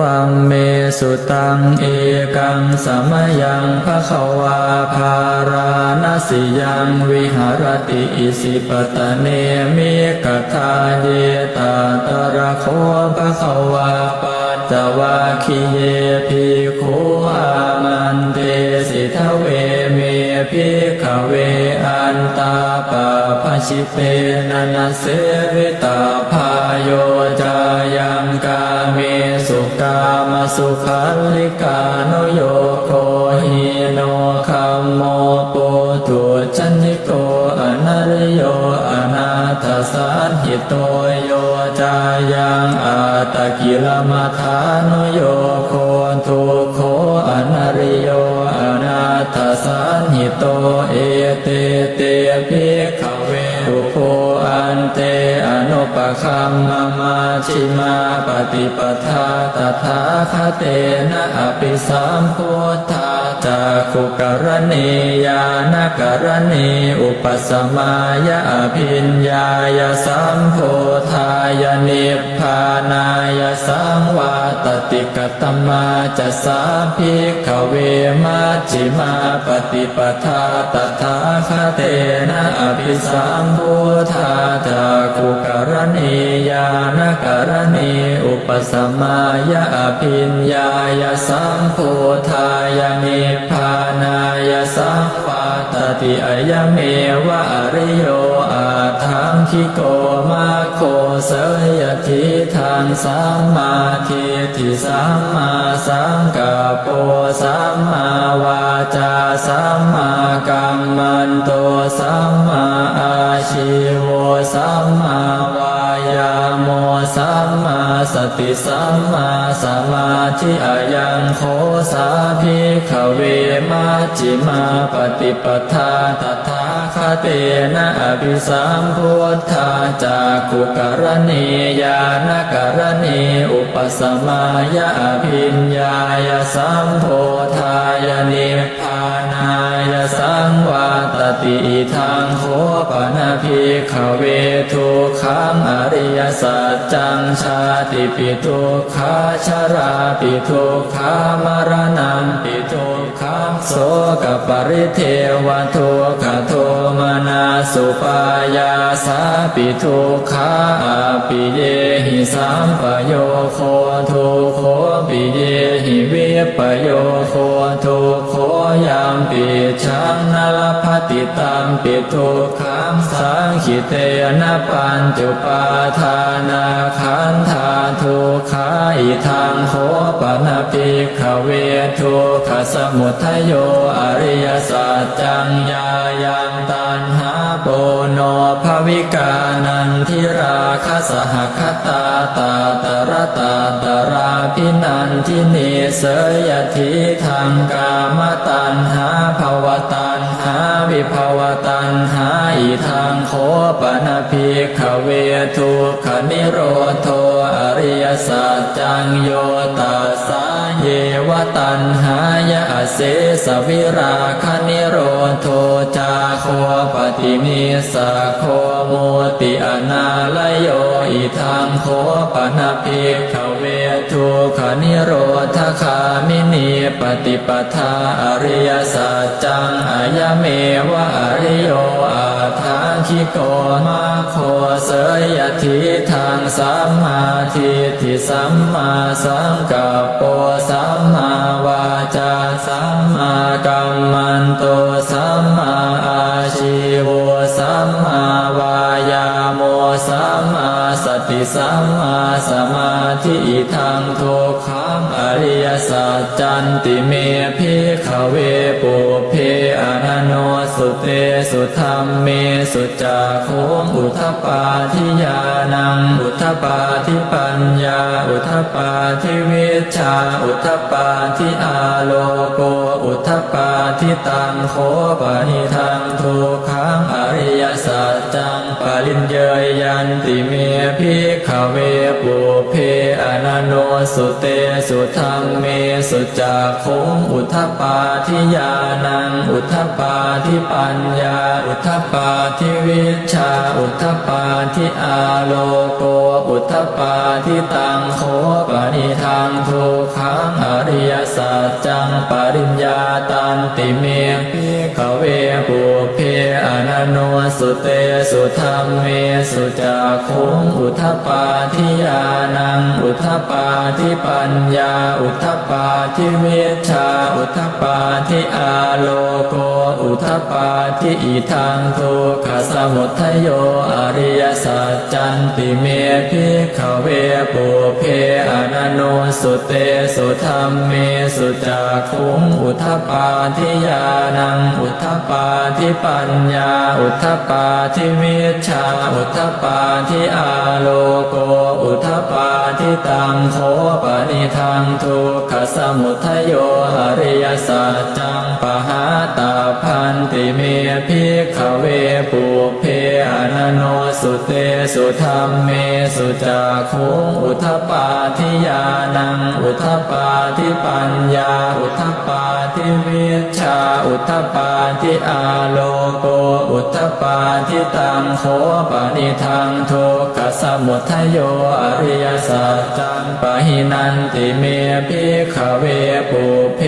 วังเมสุตังเอกังสมยังภะคะวาภาราณสิยังวิหารติอิสิปตะเนมิกทาเยตาตระโคภะคะวาปัจจวัคคิเยภิกขุอามันเตสิทเวเมภิกขเวอันตาปะพชิเปนันเสวิตาพาามสุขันลิกาโนโยโคหิโนคัมโมปุตุจันนิโกอนาริโยอนาถสันหิโตโยจายังอาตะกิลมัฐานโยโคทุโคอนาริโยอนาถสันหิโตเอเตเตภิกขเวอุโคอันเต ปคัมมามาชิมาปฏิปทาตถาคเตนะอภิสัมพุทธาจากขุกรณียานกรณีอุปสมายาอภิญญายสัมโพธายนิพพานายสังวาตติกตมาจะสาภิกขเวมัชิมาปฏิปทาตถาคเตนะอภิสัมพุทธาจากขุกรรณียานกรณีอุปสมายาอภิญญายสัมโพธายนิพานายสังวาตติอายเมวะอริโยอาทังคิโกมาโคเสยทิทางสัมมาทิฏิสัมมาสังกัปปสัมมาวาจาสัมมากัมมันโตสัมมาอาชิวสัม สติสัมมาสมาธิอายังโคสาภิกขเวมัจจิมาปฏิปทาตถาคเตนะอภิสัมพุทธาจากขุกรณียานกรณีอุปสมายาอภิญญายสัมโพธายนิพ ตติทางโคปนาภิกขเวทุขังอริยสัจจังชาติปิทุขาชาราปิทุขามรณะปิทุขังโสกปริเทวทุขโทมนาสุปายาสาปิทุขาอปิเยหิสัมปโยโคทุโคปิเยหิเวปโยโคทุ ยามปิชังนาลภติตามปิทุกขังสังขิเตนะปัญจุปาทานาขันธาทุขาอิทังโคปนาปิขเวทุขสมุทโยอริยสัจจังยายา ภวิกานันทิราคสหคตาตาตระตาตราพินันทิเนเสยทิทางกามตันหาภวตันหาวิภวตันหาอิทางโคปนาภิกเวทุขนิโรโทอริยสัจจังโยตา ตันหายะเสสวิราคนิโรโทจาโคปฏิมิสะโคโมติอนาลโยอิทางโคปนาภิกขเวทุกขนิโรธคามินีปฏิปทาอริยสัจจังอายเมวะอริโยอาทางคิโกมาโคเสยทิทางสัมมาทิฏฐิสัมมาสังกัปโปสัมมาวาจาสัมมากัมมันโตสัมมาอาชิวสัมมาวายาโมสัมมาสติสัมมาสมาธิทางทุกขังอริยสัจจันติเมพิขเวปุ สุธรรมเมสุจาโคงอุทปาทิยานัง อุทปาทิปัญญา อุทปาทิวิชา อุทปาทิอาโลโก อุทปาทิตังโคปนิทังทุกขังอริยสัจจัง ปริญเยยยันติเมพิขเวปุเพอนันโนสุเตสุธรรมเมสุจักโคงอุทปาทิยานัง อุทปาทิปัญญา อุทปาทิวิชา อุทปาทิอาโลโก อุทปาทิตังโคปนิทังทุกขังอริยสัจจังปริญญาตันติเมพิขเวปุเพอนันโนสุเตสุธรรมเมสุจักขุงอุทธปาทิยานัง อุทธปาทิปัญญา อุทธปาทิวิชา อุทธปาทิอาโลโก อุทธปาทิอิทังทุกขสมุทโยอริยสัจจันติเมพิขเวปุเพอนันโนสุเตสุธรรมเมสุจักขุงอุทธปาทิยานัง อุทธปาทิปัญญา อุทธปาทิวิชชาอุทธปาทิอาโลโกอุทธปาทิตังโคปนิทังทุกขสมุทโยอริยสัจจังปหาตาพันติเมพิขเวปุเพอนันโน สุเตสุธรรมเมสุจักขุงอุทปาทิยานัง อุทปาทิปัญญา อุทปาทิวิชา อุทปาทิอาโลโก อุทปาทิตังโคปนิทังทุก สมุทโยอริยสัจจังปะหินันติเมพิขเวปุเพ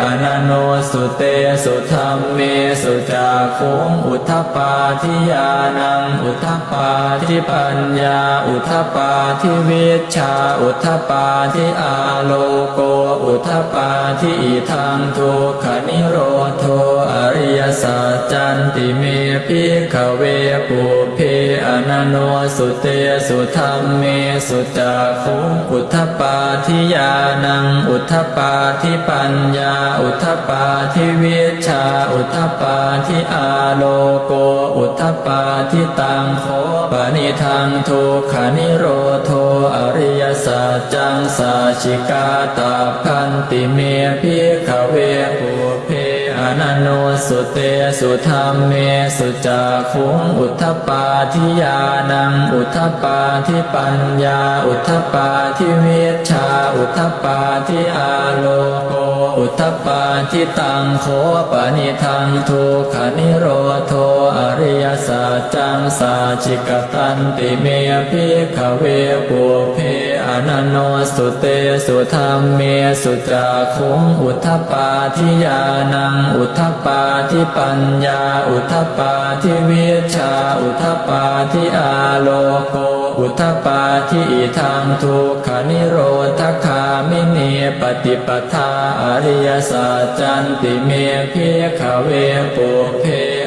อนันโนสุเตสุธรรมเมสุจักขุงอุทธปาทิยานังอุทธปาทิปัญญา อุทธปาทิวิชา อุทธปาทิอาโลโก อุทธปาทิอิทังทุกขนิโรโทอริยสัจจันติเมพิขเวปุเพอนันโนสุเตสุธรรมเมสุจักขุอุทธปาทิยานัง อุทธปาทิปัญญา อุทธปาทิวิชา อุทธปาทิอาโลโก อุทธปาทิตังโคปนิทังทุกขานิโรโทอริยสัจจังสาชิกาตาพันติเมพิขเวปุเพ นันโนสุเตสุธรรมเมสุจักขุงอุทธปาทิยานังอุทธปาทิปัญญา อุทธปาทิวิชชา อุทธปาทิอาโลโกอุทธปาทิตังโคปนิทังทุขนิโรโทอริยสัจจังสาชิกตันติเมพิขเวปุเพอนันโนสุเตสุธรรมเมสุจักขุงอุทธปาทิยานังอุทปาทิปัญญา อุทปาทิวิชา อุทปาทิอาโลโก อุทปาทิอิทังทุกขานิโรธคามิเนปฏิปทาอริยสัจจันติเมพิขเวปุเพ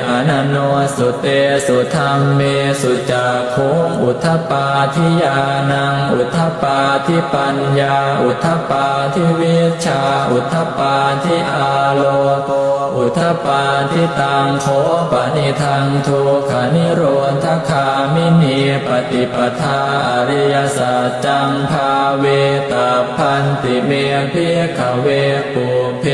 อนันโนสุเตสุธรรมเมสุจักขุอุทปาทิยานัง อุทปาทิปัญญา อุทปาทิวิชา อุทปาทิอาโลโก อุทปาทิตังโคปนิทังทุกขนิโรธคามินีปฏิปทาอริยสัจจังภาเวตาพันติเมพิขเวปุเพ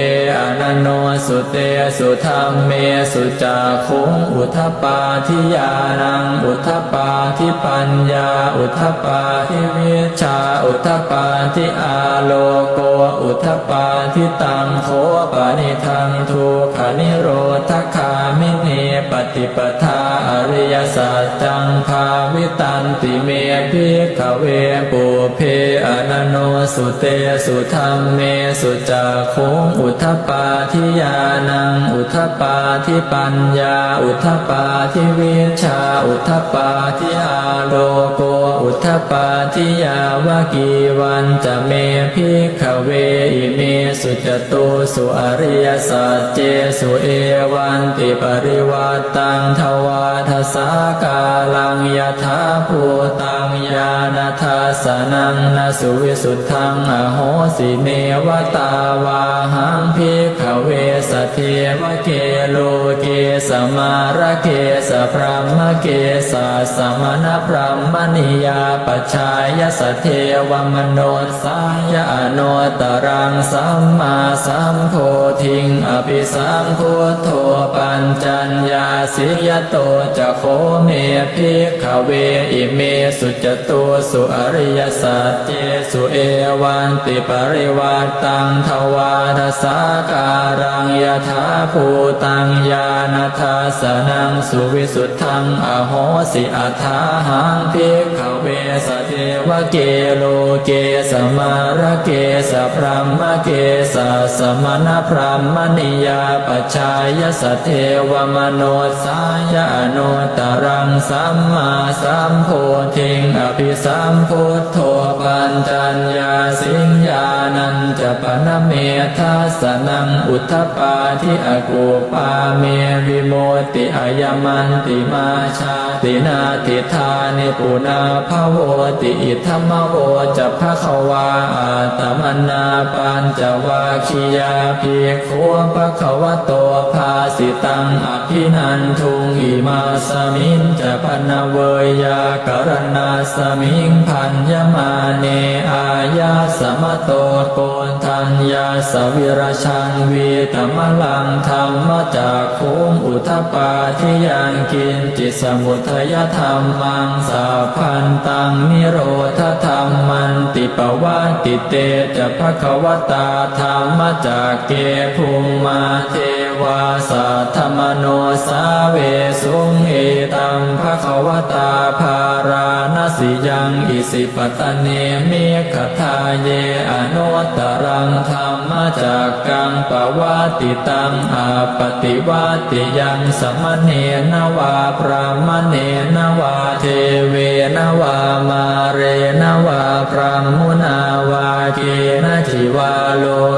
โนสุเตสุธรรมเมสุจักขุงอุทปาทิยานัง อุทปาทิปัญญา อุทปาทิวิชา อุทปาทิอาโลโก อุทปาทิตังโคปนิทังทุขานิโรธคามิเนปฏิปทาอริยสัจจังภาวิตันติเมพิขเวปุเพอนโนสุเตสุธรรมเมสุจักขุงอุทปาทิยานัง อุทปาทิปัญญา อุทปาทิวิชา อุทปาทิอาโลโก อุทปาทิยาวากีวันจะเมพิขเวอิเมสุจตุสุอริยสัจเจสุเอวันติปริวัตตังทวาทสากาลังยถาภูตังญาณทัสสนังนสุวิสุทธังอโหสิเนวตาวาหังพิขเวสเทวเกโลเกสมาระเกสพรหมเกสสมณพรหมนิยาปชายสเทวมโนสายอโนตรังสัมมาสัมโพธิงอภิสัมพุทโธปัญจัญญาสิยโตจะโคเมพิขเวอิเมสุจตุสุอริยสัจเจสุเอวันติปริวัตตังทวาทสาการังยถาภูตังญาณทัสสนังสุวิสุทธังอโหสิอัฏฐาหังพิกขเวสเทวเกโลเกสมาระเกสพรหมเกสสมณพรหมนิยาปัจจายสเทวมโนสายอนุตรังสัมมาสัมโพธิงอภิสัมพุทโธปัญจัญญาสิงญานันจะปนเมทัสนังอุทธปาทิอกูปาเมวิโมติอายมันติมาชาตินาติธานิปุนาภโวติอิธรรมโวจะภควาอาตมนาปัญจวาคิยาภิกขุภควโตภาสิตังอภินันทุงอิมาสมินจะพนเวยากรณาสมิงพันยมาเนอายาสมโตโกนทัญญาสวิรชันวีวีตมลังธรรมจากคุมอุทปาทิยังกินจิตสมุทยธรรมมังสาพันตังนิโรธธรรมมันติปวัตติเตจะภควตาธรรมจากเกภูมิมาเท วาสัทธมโนสาเวสุงเอตังภควตาภาราณสิยังอิสิปตเนเมขทาเยอนุตตรังธรรมจากกังปวัติตังอาปฏิวัติยังสมณเณนวาพระมณเณนวาเทเวนวามาเรนวาพระมุนาวาเก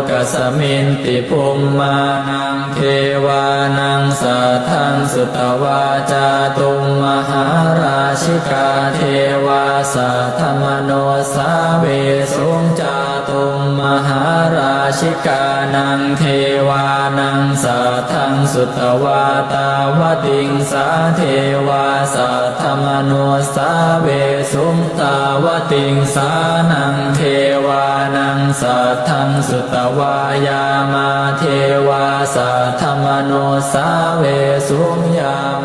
กสมินติภุมมานังเทวานังสัทังสุตวาจาตุมมหาราชิกาเทวาสัทธมโนสาเวสุงจาตุม มหาราชิกานังเทวานังสัทังสุตวาตาวติงสาเทวาสัทธมโนสาเวสุงตาวติงสานังเทวานังสัทังสุตวายามาเทวาสัทธมโนสาเวสุงยาม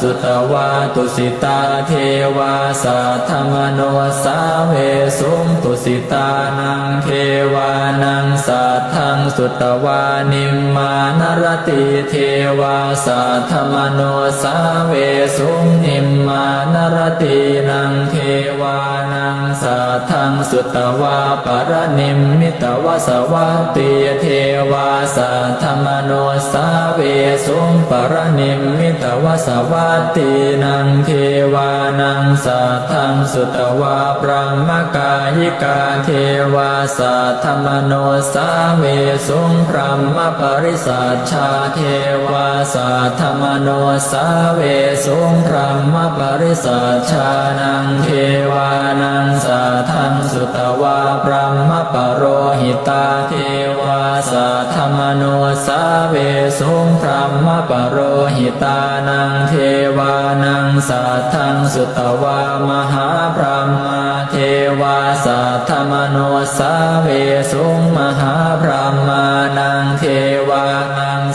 สุตวาตุสิตาเทวาสัทธมโนสาเวสุงตุสิตานังเทวานังสัทธังสุตวานิมมานรติเทวาสัทธมโนสาเวสุงนิมมานรตินังเทวานังสัทธังสุตวาปรนิมมิตวสวัตติเทวาสัทธมโนสาเวสุงปรนิมมิตวสวััตตินังเทวานังสัทธังสุตวาปรมกายิกาเทวาสัทธมโนสาเวสุงพรหมปริสัชชาเทวาสัทธมโนสาเวสุงพรหมปริสัชชานังเทวานังสัทธังสุตวาปรหมปโรหิตาเทวาสัทธมโนสาเวสุงพรหมปโรหิตานังเทวานังสัทธังสุตวามหาพรหมาเทวาสัทธมโนสาเวสุงมหาพรหมานังเทว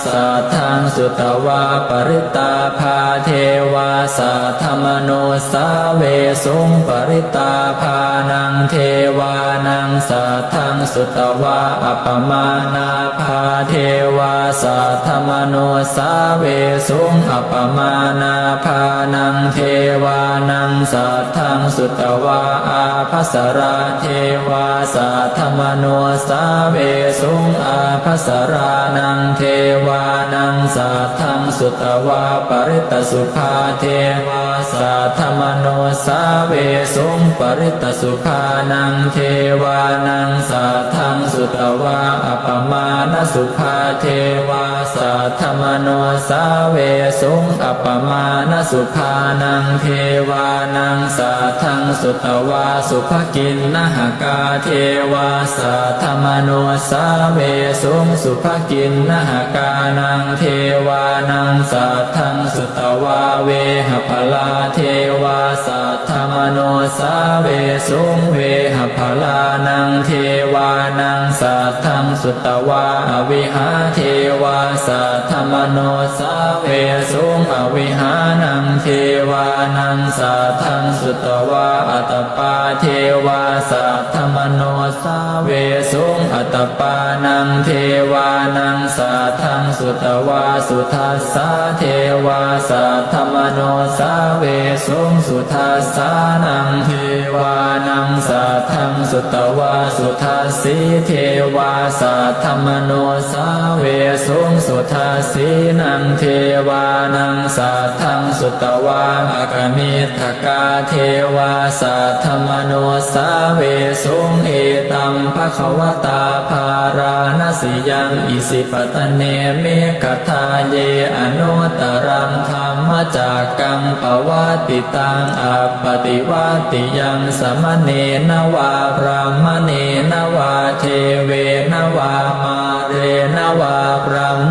สัทธังสุตวาปริตาภาเทวาสัทธมโนสาเวสุงปริตาภานังเทวานังสัทธังสุตวาอปมานาภาเทวาสัทธมโนสาเวสุงอปปมานาภานังเทวานังสัทธังสุตวาอาภัสราเทวาสัทธมโนสาเวสุงอาภัสรานังเทววานังสัทธังสุตวาปริตตสุภาเทวา สัทธมโนสาเวสุงปริตตสุภานังเทวานังสัทธังสุตวาอัปปมานสุภาเทวาสัทธมโนสาเวสุงอัปปมาณสุภานังเทวานังสัทธังสุตวาสุภกินนหกาเทวาสัทธมโนสาเวสุงสุภกินนหกานังเทวานังสัทธังสุตวาเวหพลาเทวาสัทธมโนสาเวสุงเวหพลานังเทวานังสัทธังสุตวาอวิหาเทวาสัทธมโนสาเวสุงอวิหานังเทวานังสัทธังสุตวาอัตปาเทวาสัทธมโนสาเวสุง ตปานังเทวานังสัทธังสุตวาสุทัสสาเทวาสัทธมโนสาเวสุงสุทัสสานังเทวานังสัทธังสุตวาสุทัสสีเทวาสัทธมโนสาเวสุงสุทัสสีนังเทวานังสัทธังสุตวาอากมิทกาเทวาสัทธมโนสาเวสุงเอตัมภควตาภาราณสิยังอิสิปตเนเมกทาเยอนุตรังธรรมจากกังปวัติตังอปติวัติยังสมเนนวาพรามเนนวาเทเวนวามาเรนวาพรหมุนาวาเกน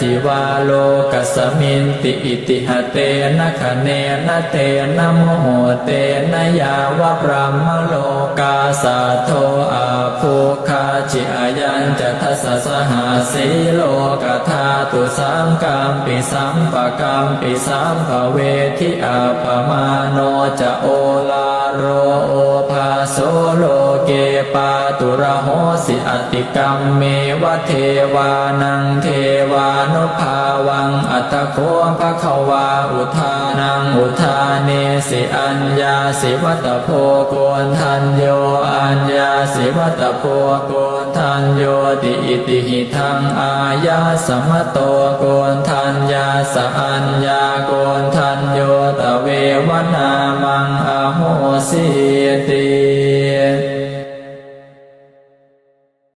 จิวาโลกัสมินติอิติหเตนะคะเนนะเตนะโมโหเตนะยาวะพรหมโลกาสาโทอาภูคาจิอายัญจะทัสสหาสีโลกธาตุสังกามปิสัมปะกามปิสัมภเวทิอาปมาโนจะโอลา โรโอภาโสโลเกปาตุระโหสิอติกรรมเมวะเทวานังเทวานุภาวังอัตโคภะควาอุทานังอุทาเนสิอัญญาสิวัตโพโกนทันโยอัญญาสิวัตโพโกนทันโยติอิติหิทังอายาสมโตโกนทันยาสอัญญาโกนทัน วนามังอโหสิติ